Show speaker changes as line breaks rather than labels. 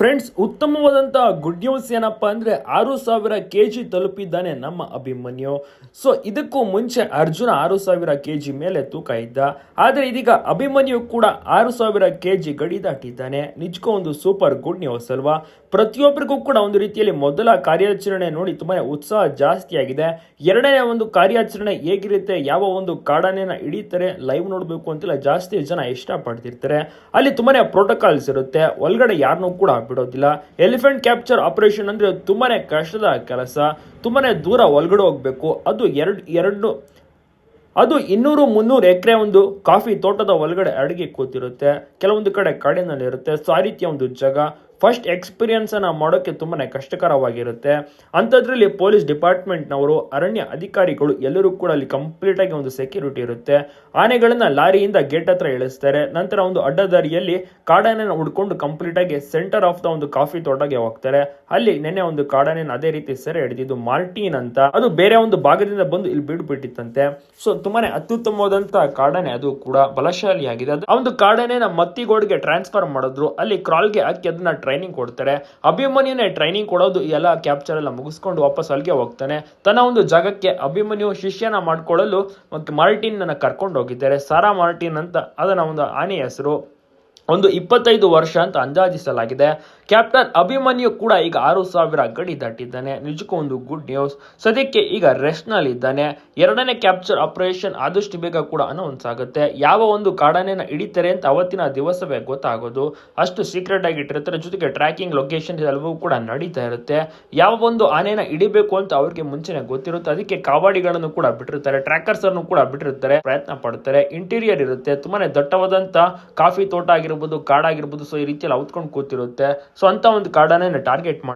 Friends ಉತ್ತಮವಾದಂಥ good news ಏನಪ್ಪ ಅಂದರೆ ಆರು ಸಾವಿರ ಕೆ ಜಿ ತಲುಪಿದ್ದಾನೆ ನಮ್ಮ ಅಭಿಮನ್ಯು. ಸೊ ಇದಕ್ಕೂ ಮುಂಚೆ ಅರ್ಜುನ ಆರು ಸಾವಿರ ಕೆ ಜಿ ಮೇಲೆ ತೂಕ ಇದ್ದ. ಆದರೆ ಇದೀಗ ಅಭಿಮನ್ಯು ಕೂಡ ಆರು ಸಾವಿರ ಕೆ ಜಿ ಗಡಿ ದಾಟಿದ್ದಾನೆ. ನಿಜಕ್ಕೂ ಒಂದು ಸೂಪರ್ ಗುಡ್ ನ್ಯೂಸ್ ಅಲ್ವಾ? ಪ್ರತಿಯೊಬ್ಬರಿಗೂ ಕೂಡ ಒಂದು ರೀತಿಯಲ್ಲಿ ಮೊದಲ ಕಾರ್ಯಾಚರಣೆ ನೋಡಿ ತುಂಬಾ ಉತ್ಸಾಹ ಜಾಸ್ತಿ ಆಗಿದೆ. ಎರಡನೇ ಒಂದು ಕಾರ್ಯಾಚರಣೆ ಹೇಗಿರುತ್ತೆ, ಯಾವ ಒಂದು ಕಾಡನೇನ ಹಿಡಿತಾರೆ ಲೈವ್ ನೋಡಬೇಕು ಅಂತೆಲ್ಲ ಜಾಸ್ತಿ ಜನ ಇಷ್ಟಪಡ್ತಿರ್ತಾರೆ. ಅಲ್ಲಿ ತುಂಬಾನೇ ಪ್ರೋಟೋಕಾಲ್ಸ್ ಇರುತ್ತೆ. ಒಳಗಡೆ ಯಾರನ್ನೂ ಕೂಡ ಬಿಡೋದಿಲ್ಲ. ಎಲಿಫೆಂಟ್ ಕ್ಯಾಪ್ಚರ್ ಆಪರೇಷನ್ ಅಂದ್ರೆ ತುಂಬಾನೇ ಕಷ್ಟದ ಕೆಲಸ, ತುಂಬಾನೇ ದೂರ ಒಳಗಡೆ ಹೋಗ್ಬೇಕು. ಅದು ಎರಡು ಎರಡು, ಅದು ಇನ್ನೂರು ಮುನ್ನೂರು ಎಕರೆ ಒಂದು ಕಾಫಿ ತೋಟದ ಒಳಗಡೆ ಅಡಿಗೆ ಕೂತಿರುತ್ತೆ. ಕೆಲವೊಂದು ಕಡೆ ಕಾಡಿನಲ್ಲಿ ಇರುತ್ತೆ. ಸೊ ಆ ರೀತಿಯ ಒಂದು ಜಾಗ ಫಸ್ಟ್ ಎಕ್ಸ್ಪೀರಿಯನ್ಸ್ ಅನ್ನ ಮಾಡೋಕೆ ತುಂಬಾನೇ ಕಷ್ಟಕರವಾಗಿರುತ್ತೆ. ಅಂಥದ್ರಲ್ಲಿ ಪೊಲೀಸ್ ಡಿಪಾರ್ಟ್ಮೆಂಟ್ನವರು, ಅರಣ್ಯ ಅಧಿಕಾರಿಗಳು ಎಲ್ಲರೂ ಕೂಡ ಅಲ್ಲಿ ಕಂಪ್ಲೀಟ್ ಆಗಿ ಒಂದು ಸೆಕ್ಯೂರಿಟಿ ಇರುತ್ತೆ. ಆನೆಗಳನ್ನ ಲಾರಿಯಿಂದ ಗೇಟ್ ಹತ್ರ ಇಳಿಸ್ತಾರೆ. ನಂತರ ಒಂದು ಅಡ್ಡದಾರಿಯಲ್ಲಿ ಕಾಡಾನೆನ ಹುಡ್ಕೊಂಡು ಕಂಪ್ಲೀಟ್ ಆಗಿ ಸೆಂಟರ್ ಆಫ್ ದ ಒಂದು ಕಾಫಿ ತೋಟಗೆ ಹೋಗ್ತಾರೆ. ಅಲ್ಲಿ ನೆನ್ನೆ ಒಂದು ಕಾಡಾನೆನ ಅದೇ ರೀತಿ ಸೆರೆ ಹಿಡಿದಿದ್ದು ಮಾರ್ಟಿನ್ ಅಂತ. ಅದು ಬೇರೆ ಒಂದು ಭಾಗದಿಂದ ಬಂದು ಇಲ್ಲಿ ಬಿಡ್ಬಿಟ್ಟಿತ್ತಂತೆ. ಸೊ ತುಂಬಾನೇ ಅತ್ಯುತ್ತಮವಾದಂತಹ ಕಾಡಾನೆ ಅದು ಕೂಡ ಬಲಶಾಲಿಯಾಗಿದೆ. ಅದು ಒಂದು ಕಾಡಾನೆನ ಮತ್ತಿಗೋಡ್ಗೆ ಟ್ರಾನ್ಸ್ಫರ್ ಮಾಡಿದ್ರು. ಅಲ್ಲಿ ಕ್ರಾಲ್ಗೆ ಹಾಕಿ ಅದನ್ನ ಟ್ರೈನಿಂಗ್ ಕೊಡ್ತಾರೆ. ಅಭಿಮನ್ಯುನೇ ಟ್ರೈನಿಂಗ್ ಕೊಡೋದು ಎಲ್ಲ ಕ್ಯಾಪ್ಚರ್ ಎಲ್ಲ ಮುಗಿಸ್ಕೊಂಡು ವಾಪಸ್ ಅಲ್ಲಿಗೆ ಹೋಗ್ತಾನೆ. ತನ್ನ ಒಂದು ಜಾಗಕ್ಕೆ ಅಭಿಮನ್ಯು ಶಿಷ್ಯನ ಮಾಡ್ಕೊಳ್ಳಲು ಮತ್ತು ಮಾರ್ಟಿನ್ ಕರ್ಕೊಂಡು ಹೋಗಿದ್ದಾರೆ. ಸಾರಾ ಮಾರ್ಟಿನ್ ಅಂತ, ಅದನ್ನ ಒಂದು ಆನೆ ಹೆಸರು. ಒಂದು ಇಪ್ಪತ್ತೈದು ವರ್ಷ ಅಂತ ಅಂದಾಜಿಸಲಾಗಿದೆ. ಕ್ಯಾಪ್ಟನ್ ಅಭಿಮನ್ಯು ಕೂಡ ಈಗ ಆರು ಸಾವಿರ ಗಡಿ ದಾಟಿದ್ದಾನೆ. ನಿಜಕ್ಕೂ ಒಂದು ಗುಡ್ ನ್ಯೂಸ್ ಸದ್ಯಕ್ಕೆ ಈಗ ರೆಸ್ಟ್ನಲ್ಲಿ ಇದ್ದಾನೆ ಎರಡನೇ ಕ್ಯಾಪ್ಚರ್ ಆಪರೇಷನ್ ಆದಷ್ಟು ಬೇಗ ಕೂಡ ಅನೌನ್ಸ್ ಆಗುತ್ತೆ. ಯಾವ ಒಂದು ಕಾಡಾನೆನ ಹಿಡಿತಾರೆ ಅಂತ ಅವತ್ತಿನ ದಿವಸವೇ ಗೊತ್ತಾಗೋದು. ಅಷ್ಟು ಸೀಕ್ರೆಟ್ ಆಗಿ ಇಟ್ಟಿರ್ತಾರೆ. ಜೊತೆಗೆ ಟ್ರ್ಯಾಕಿಂಗ್ ಲೊಕೇಶನ್ ಎಲ್ಲವೂ ಕೂಡ ನಡೀತಾ ಇರುತ್ತೆ. ಯಾವ ಒಂದು ಆನೆನ ಹಿಡಿಬೇಕು ಅಂತ ಅವ್ರಿಗೆ ಮುಂಚೆನೆ ಗೊತ್ತಿರುತ್ತೆ. ಅದಕ್ಕೆ ಕಾವಾಡಿಗಳನ್ನು ಕೂಡ ಬಿಟ್ಟಿರ್ತಾರೆ. ಟ್ರ್ಯಾಕರ್ಸ್ ಅನ್ನು ಕೂಡ ಬಿಟ್ಟಿರ್ತಾರೆ. ಪ್ರಯತ್ನ ಪಡ್ತಾರೆ. ಇಂಟೀರಿಯರ್ ಇರುತ್ತೆ. ತುಂಬಾನೇ ದಟ್ಟವಾದಂತ ಕಾಫಿ ತೋಟ ಆಗಿರ್ಬೋದು, ಕಾಡಾಗಿರ್ಬೋದು. ಸೊ ಈ ರೀತಿಯಲ್ಲಿ ಔತ್ಕೊಂಡು ಕೂತಿರುತ್ತೆ. ಸೊ ಅಂತ ಒಂದು ಕಾರ್ಡನ್ನ ಟಾರ್ಗೆಟ್ ಮಾಡಿ